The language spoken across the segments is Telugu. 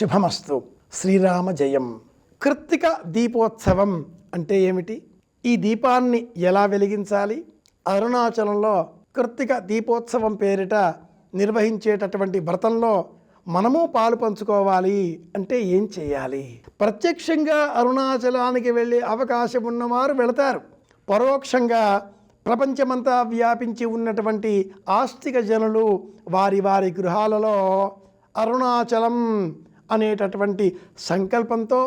శుభమస్తు. శ్రీరామ జయం. కృత్తిక దీపోత్సవం అంటే ఏమిటి? ఈ దీపాన్ని ఎలా వెలిగించాలి? అరుణాచలంలో కృత్తిక దీపోత్సవం పేరిట నిర్వహించేటటువంటి వ్రతంలో మనము పాలు పంచుకోవాలి అంటే ఏం చేయాలి? ప్రత్యక్షంగా అరుణాచలానికి వెళ్ళే అవకాశం ఉన్నవారు వెళతారు. పరోక్షంగా ప్రపంచమంతా వ్యాపించి ఉన్నటువంటి ఆస్తిక జనులు వారి వారి గృహాలలో అరుణాచలం అనేటటువంటి సంకల్పంతో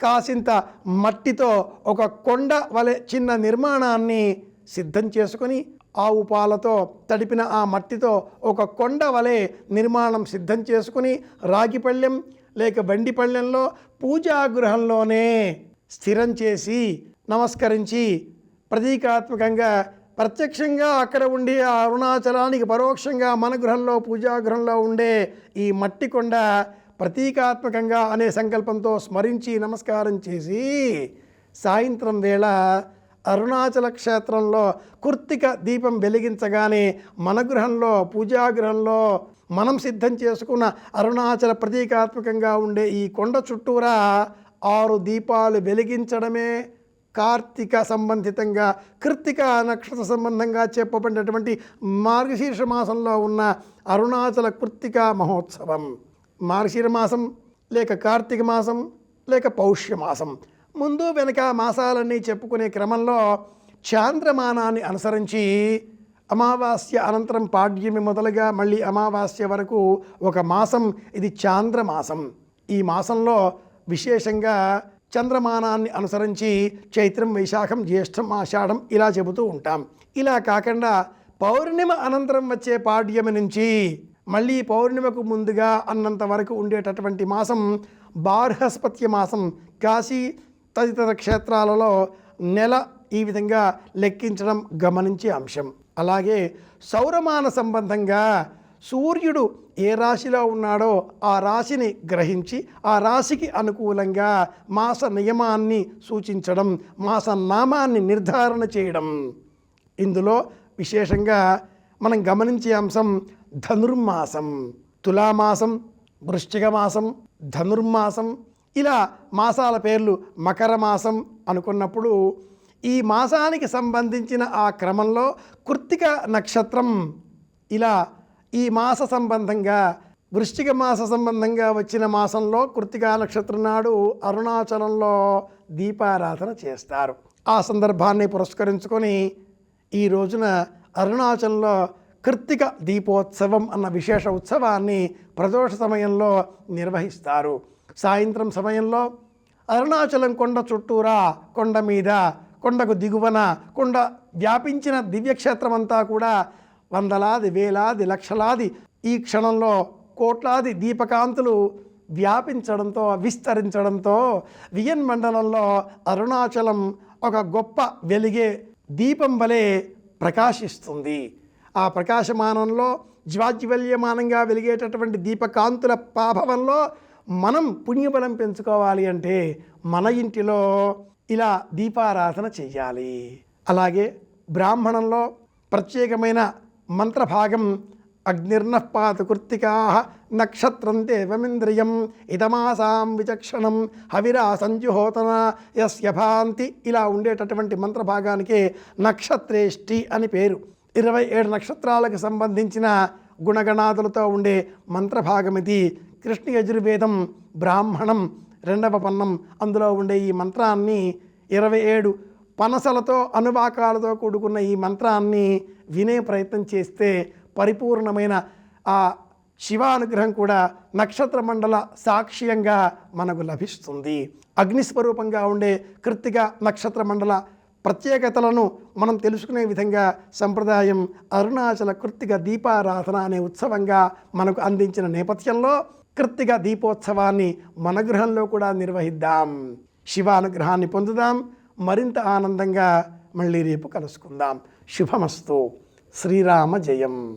కాసింత మట్టితో ఒక కొండ వలె చిన్న నిర్మాణాన్ని సిద్ధం చేసుకొని ఆవు పాలతో తడిపిన ఆ మట్టితో ఒక కొండ వలె నిర్మాణం సిద్ధం చేసుకుని రాగిపళ్ళెం లేక బండిపళ్ళెంలో పళ్ళెంలో స్థిరం చేసి నమస్కరించి ప్రతీకాత్మకంగా ప్రత్యక్షంగా అక్కడ ఉండి ఆ అరుణాచలానికి పరోక్షంగా మన గృహంలో పూజాగృహంలో ఉండే ఈ మట్టి కొండ ప్రతీకాత్మకంగా అనే సంకల్పంతో స్మరించి నమస్కారం చేసి సాయంత్రం వేళ అరుణాచల క్షేత్రంలో కుర్తిక దీపం వెలిగించగానే మన గృహంలో పూజాగృహంలో మనం సిద్ధం చేసుకున్న అరుణాచల ప్రతీకాత్మకంగా ఉండే ఈ కొండ చుట్టూరా ఆరు దీపాలు వెలిగించడమే కార్తీక సంబంధితంగా కృత్తిక నక్షత్ర సంబంధంగా చెప్పబడినటువంటి మార్గశీర్ష మాసంలో ఉన్న అరుణాచల కృత్తిక మహోత్సవం. మార్షిర మాసం లేక కార్తీక మాసం లేక పౌష్య మాసం. ముందు వెనక మాసాలన్నీ చెప్పుకునే క్రమంలో చాంద్రమానాన్ని అనుసరించి అమావాస్య అనంతరం పాడ్యమి మొదలుగా మళ్ళీ అమావాస్య వరకు ఒక మాసం ఇది చాంద్రమాసం ఈ మాసంలో విశేషంగా చంద్రమానాన్ని అనుసరించి చైత్రం వైశాఖం జ్యేష్టం ఆషాఢం ఇలా చెబుతూ ఉంటాం. ఇలా కాకుండా పౌర్ణిమ అనంతరం వచ్చే పాడ్యమి నుంచి మళ్ళీ పౌర్ణిమకు ముందుగా అన్నంత వరకు ఉండేటటువంటి మాసం బార్హస్పత్య మాసం. కాశీ తదితర క్షేత్రాలలో నెల ఈ విధంగా లెక్కించడం గమనించే అంశం. అలాగే సౌరమాన సంబంధంగా సూర్యుడు ఏ రాశిలో ఉన్నాడో ఆ రాశిని గ్రహించి ఆ రాశికి అనుకూలంగా మాస నియమాన్ని సూచించడం మాస నామాన్ని నిర్ధారణ చేయడం. ఇందులో విశేషంగా మనం గమనించే అంశం ధనుర్మాసం తులామాసం వృశ్చిక మాసం ధనుర్మాసం ఇలా మాసాల పేర్లు మకర మాసం అనుకున్నప్పుడు ఈ మాసానికి సంబంధించిన ఆ క్రమంలో కృత్తిక నక్షత్రం ఇలా ఈ మాస సంబంధంగా వృశ్చిక మాస సంబంధంగా వచ్చిన మాసంలో కృత్తికా నక్షత్రం నాడు అరుణాచలంలో దీపారాధన చేస్తారు. ఆ సందర్భాన్ని పురస్కరించుకొని ఈ రోజున అరుణాచలంలో కృత్తిక దీపోత్సవం అన్న విశేష ఉత్సవాన్ని ప్రదోష సమయంలో నిర్వహిస్తారు. సాయంత్రం సమయంలో అరుణాచలం కొండ చుట్టూరా కొండ మీద కొండకు దిగువన కొండ వ్యాపించిన దివ్యక్షేత్రం అంతా కూడా వందలాది వేలాది లక్షలాది ఈ క్షణంలో కోట్లాది దీపకాంతులు వ్యాపించడంతో విస్తరించడంతో వియన్ మండలంలో అరుణాచలం ఒక గొప్ప వెలిగే దీపం వలె ప్రకాశిస్తుంది. ఆ ప్రకాశమానంలో జ్వాజ్వల్యమానంగా వెలిగేటటువంటి దీపకాంతుల పాభవంలో మనం పుణ్యబలం పెంచుకోవాలి అంటే మన ఇంటిలో ఇలా దీపారాధన చెయ్యాలి. అలాగే బ్రాహ్మణంలో ప్రత్యేకమైన మంత్రభాగం అగ్నిర్నఃపాత కృత్తికా నక్షత్రం దేవమింద్రియం ఇదమాసాం విచక్షణం హవిరా సంజుహోతన యస్య భాంతి ఇలా ఉండేటటువంటి మంత్రభాగానికి నక్షత్రేష్టి అని పేరు. ఇరవై ఏడు నక్షత్రాలకు సంబంధించిన గుణగణాదులతో ఉండే మంత్రభాగం ఇది కృష్ణ యజుర్వేదం బ్రాహ్మణం రెండవ పన్నం. అందులో ఉండే ఈ మంత్రాన్ని ఇరవై ఏడు పనసలతో అనువాకాలతో కూడుకున్న ఈ మంత్రాన్ని వినే ప్రయత్నం చేస్తే పరిపూర్ణమైన ఆ శివానుగ్రహం కూడా నక్షత్ర మండల సాక్ష్యంగా మనకు లభిస్తుంది. అగ్నిస్వరూపంగా ఉండే కృత్తిక నక్షత్ర మండల ప్రత్యేకతలను మనం తెలుసుకునే విధంగా సంప్రదాయం అరుణాచల కృత్తిక దీపారాధన అనే ఉత్సవంగా మనకు అందించిన నేపథ్యంలో కృత్తిక దీపోత్సవాన్ని మన గృహంలో కూడా నిర్వహిద్దాం. శివానుగ్రహాన్ని పొందుదాం. మరింత ఆనందంగా మళ్ళీ రేపు కలుసుకుందాం. శుభమస్తు. శ్రీరామ జయం.